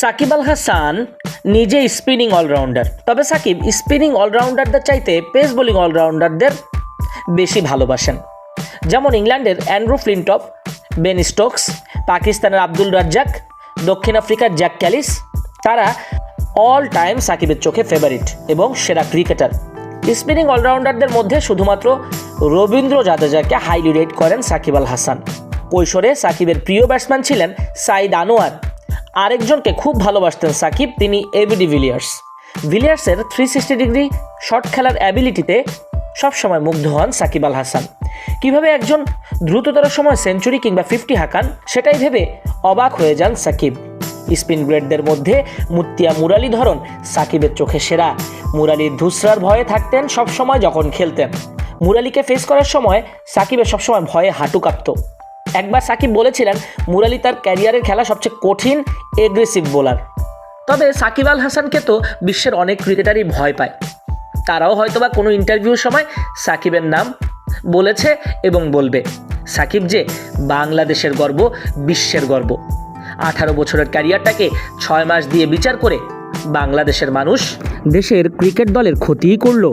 সাকিব আল হাসান নিজে spinning allrounder তবে Shakib spinning অলরাউন্ডারদের চাইতে পেস বোলিং অলরাউন্ডারদের বেশি ভালোবাসেন। যেমন ইংল্যান্ডের অ্যান্ড্রু ফ্লিনটপ, বেন স্টোকস, পাকিস্তানের আব্দুল রাজ্জাক, দক্ষিণ আফ্রিকার জ্যাক ক্যালিস, তারা অল টাইম সাকিবের চোখে ফেভারিট এবং সেরা ক্রিকেটার স্পিনিং অলরাউন্ডারদের মধ্যে শুধুমাত্র রবীন্দ্র জাদেজাকে হাইলি রেট করেন সাকিব আল হাসান। কৈশোরে সাকিবের প্রিয় ব্যাটসম্যান ছিলেন সাইদ আনোয়ার। আরেকজনকে খুব ভালোবাসতেন সাকিব, তিনি এবিডি ভিলিয়ার্স ভিলিয়ার্সের থ্রি সিক্সটি ডিগ্রি শট খেলার অ্যাবিলিটিতে সবসময় মুগ্ধ হন সাকিব আল হাসান। কীভাবে একজন দ্রুততর সময় সেঞ্চুরি কিংবা ফিফটি হাঁকান, সেটাই ভেবে অবাক হয়ে যান সাকিব। স্পিন গ্রেডদের মধ্যে মুত্তিয়া মুরালি ধরন সাকিবের চোখে সেরা। মুরালির ধুসরার ভয়ে থাকতেন সবসময় যখন খেলতেন। মুরালিকে ফেস করার সময় সাকিবের সবসময় ভয়ে হাঁটু কাঁপত। একবার সাকিব বলেছিলেন, মুরালি তার ক্যারিয়ারের খেলা সবচেয়ে কঠিন এগ্রেসিভ বোলার তবে সাকিব আল হাসানকে তো বিশ্বের অনেক ক্রিকেটারই ভয় পায়। তারাও হয়তোবা কোনো ইন্টারভিউর সময় সাকিবের নাম বলেছে এবং বলবে, সাকিব যে বাংলাদেশের গর্ব, বিশ্বের গর্ব। আঠারো বছরের ক্যারিয়ারটাকে ছয় মাস দিয়ে বিচার করে বাংলাদেশের মানুষ দেশের ক্রিকেট দলের ক্ষতিই করল।